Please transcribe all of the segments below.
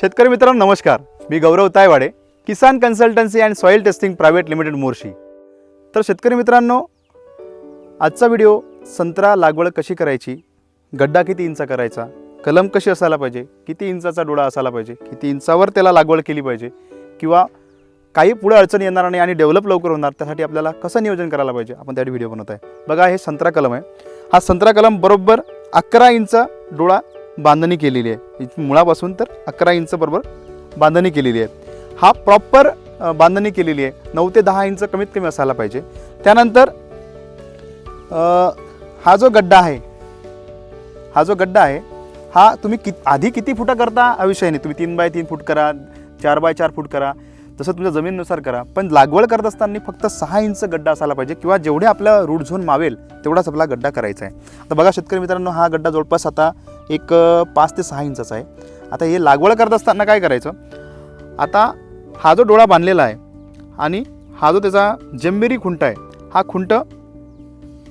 शेतकरी मित्रांनो नमस्कार. मी Gaurav Taywade Kisan consultancy and soil testing private limited Morshi तर शेतकरी मित्रांनो आजचा व्हिडिओ संत्रा लागवड कशी करायची गड्डा किती इंचा करायचा कलम कशी असायला पाहिजे किती इंचाचा डोळा असायला पाहिजे किती इंचावर त्याला लागवड केली पाहिजे किंवा काही पुढे अडचण येणार नाही आणि डेव्हलप लवकर होणार त्यासाठी आपल्याला कसं नियोजन करायला पाहिजे आपण त्यासाठी व्हिडिओ बनवत आहे. बघा हे संत्रा कलम आहे. हा संत्रा कलम बरोबर अकरा इंच डोळा बांधणी केलेली आहे. मुळापासून तर अकरा इंच बरोबर बांधणी केलेली आहे. हा प्रॉपर बांधणी केलेली आहे. नऊ ते दहा इंच कमीत कमी असायला पाहिजे. त्यानंतर हा जो गड्डा आहे हा जो गड्डा आहे हा तुम्ही कि आधी किती फुटा करता? हा विषय नाही. तुम्ही तीन बाय तीन फूट करा चार बाय चार फूट करा तसं तुमच्या जमिनीनुसार करा. पण लागवड करत असताना फक्त सहा इंच गड्डा असायला पाहिजे किंवा जेवढे आपला रूट झोन मावेल तेवढाच आपला गड्डा करायचा आहे. आता बघा शेतकरी मित्रांनो हा गड्डा जवळपास आता एक पाच ते सहा इंचाचा आहे. आता हे लागवड करत असताना काय करायचं? आता हा जो डोळा बांधलेला आहे आणि हा जो त्याचा जंबेरी खुंट आहे हा खुंट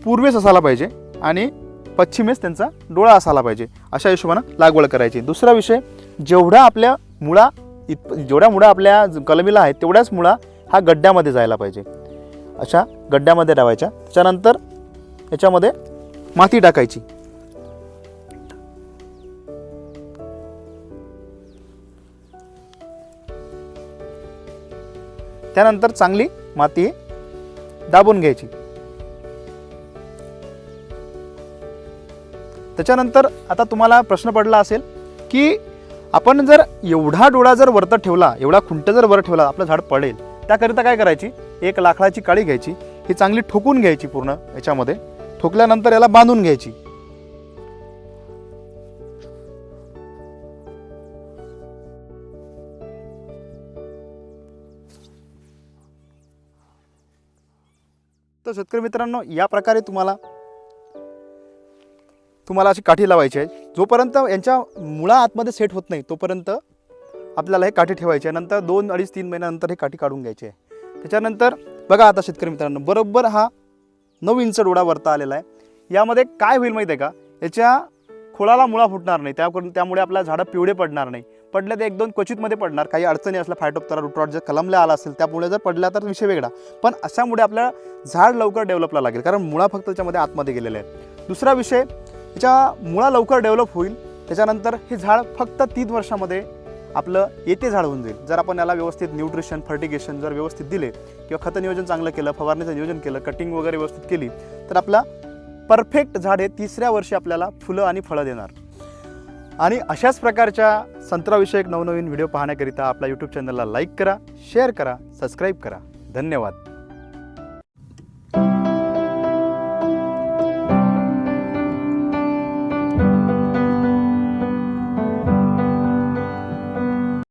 पूर्वेस असायला पाहिजे आणि पश्चिमेस त्यांचा डोळा असायला पाहिजे. अशा हिशोबानं लागवड करायची. दुसरा विषय जेवढा आपल्या मुळा इत जेवढ्या मुळा आपल्या ज- कलमीला आहेत तेवढ्याच मुळा हा गड्ड्यामध्ये जायला पाहिजे. अशा गड्ड्यामध्ये लावायच्या. त्याच्यानंतर याच्यामध्ये माती टाकायची. त्यानंतर चांगली माती दाबून घ्यायची. त्याच्यानंतर आता तुम्हाला प्रश्न पडला असेल की आपण जर एवढा डोळा जर वरत ठेवला एवढा खुंट जर वर ठेवला आपलं झाड पडेल. त्याकरिता काय करायची? एक लाकडाची काळी घ्यायची. ही चांगली ठोकून घ्यायची पूर्ण याच्यामध्ये. ठोकल्यानंतर याला बांधून घ्यायची. तर शेतकरी मित्रांनो या प्रकारे तुम्हाला तुम्हाला अशी काठी लावायची आहे. जोपर्यंत यांच्या मुळा आतमध्ये सेट होत नाही तोपर्यंत आपल्याला हे काठी ठेवायची आहे. नंतर दोन अडीच तीन महिन्यानंतर हे काठी काढून घ्यायची आहे. त्याच्यानंतर बघा आता शेतकरी मित्रांनो बरोबर हा नऊ इंच डोळा वरता आलेला आहे. यामध्ये काय होईल माहिती आहे का? याच्या खोळाला मुळा फुटणार नाही. त्याकडून त्यामुळे आपल्या झाडं पिवळे पडणार नाही. पडल्या तर एक दोन क्वचितमध्ये पडणार. काही अडचणी असल्या फायटोप्तरा रुटरॉट जर कलमला आला असेल त्यामुळे जर पडला तर विषय वेगळा. पण अशामुळे आपल्याला झाड लवकर डेव्हलपला लागेल. कारण मुळा फक्त त्याच्यामध्ये आतमध्ये गेलेले आहे दुसरा विषय त्याच्या मुळा लवकर डेव्हलप होईल. त्याच्यानंतर हे झाड फक्त तीन वर्षामध्ये आपलं येते झाड होऊन जाईल. जर आपण याला व्यवस्थित न्यूट्रिशन फर्टिगेशन जर व्यवस्थित दिले किंवा खत नियोजन चांगलं केलं फवारणीचं नियोजन केलं कटिंग वगैरे व्यवस्थित केली तर आपला परफेक्ट झाड हे तिसऱ्या वर्षी आपल्याला फुलं आणि फळं देणार. आणि अशाच प्रकारच्या संत्राविषयक नवनवीन व्हिडिओ पाहण्याकरिता आपल्या यूट्यूब चॅनलला लाईक करा शेअर करा सबस्क्राईब करा. धन्यवाद.